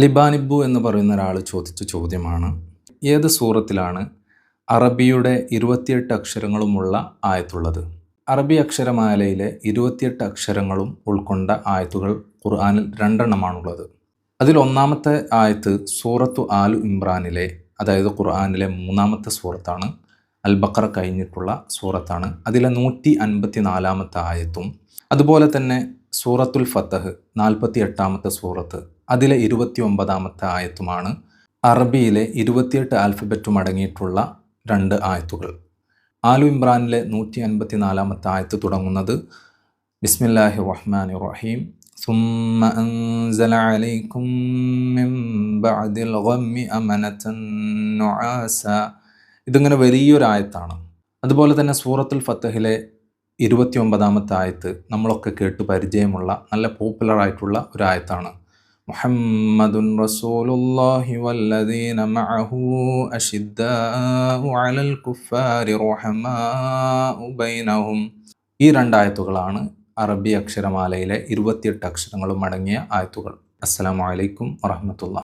ലിബാനിബു എന്ന് പറയുന്ന ഒരാൾ ചോദിച്ച ചോദ്യമാണ്. ഏത് സൂറത്തിലാണ് അറബിയുടെ ഇരുപത്തിയെട്ട് അക്ഷരങ്ങളുമുള്ള ആയത്തുള്ളത്? അറബി അക്ഷരമാലയിലെ ഇരുപത്തിയെട്ട് അക്ഷരങ്ങളും ഉൾക്കൊണ്ട ആയത്തുകൾ ഖുർആാനിൽ രണ്ടെണ്ണമാണുള്ളത്. അതിൽ ഒന്നാമത്തെ ആയത്ത് സൂറത്തു ആലു ഇമ്രാനിലെ അതായത് ഖുർആാനിലെ മൂന്നാമത്തെ സൂറത്താണ്. അൽ ബക്കറ കഴിഞ്ഞിട്ടുള്ള സൂറത്താണ്. അതിലെ നൂറ്റി അൻപത്തി നാലാമത്തെ ആയത്തും അതുപോലെ തന്നെ സൂറത്തുൽ ഫത്തഹ് നാൽപ്പത്തി എട്ടാമത്തെ സൂറത്ത് അതിലെ ഇരുപത്തി ഒമ്പതാമത്തെ ആയത്തുമാണ് അറബിയിലെ ഇരുപത്തിയെട്ട് ആൽഫബറ്റും അടങ്ങിയിട്ടുള്ള രണ്ട് ആയത്തുകൾ ആലു ഇമ്രാനിലെ നൂറ്റി അൻപത്തി നാലാമത്തെ ആയത്ത് തുടങ്ങുന്നത് ബിസ്മില്ലാഹി റഹ്മാൻ റഹീം ثم أنزل عليكم من بعد الغم أمنة نعاسا ഇതിങ്ങനെ വലിയൊരായത്താണ് അതുപോലെ തന്നെ സൂറത്തുൽ ഫത്തഹിലെ ഇരുപത്തി ഒമ്പതാമത്തെ ആയത്ത് നമ്മളൊക്കെ കേട്ട് പരിചയമുള്ള നല്ല പോപ്പുലർ ആയിട്ടുള്ള ഒരു ആയത്താണ് മുഹമ്മദുൻ الله والذين معه أشداء على الكفار رحماء بينهم ഈ രണ്ടായത്തുകളാണ് അറബി അക്ഷരമാലയിലെ ഇരുപത്തിയെട്ട് അക്ഷരങ്ങളും അടങ്ങിയ ആയത്തുകൾ. അസ്സലാമു അലൈക്കും വറഹമത്തുള്ള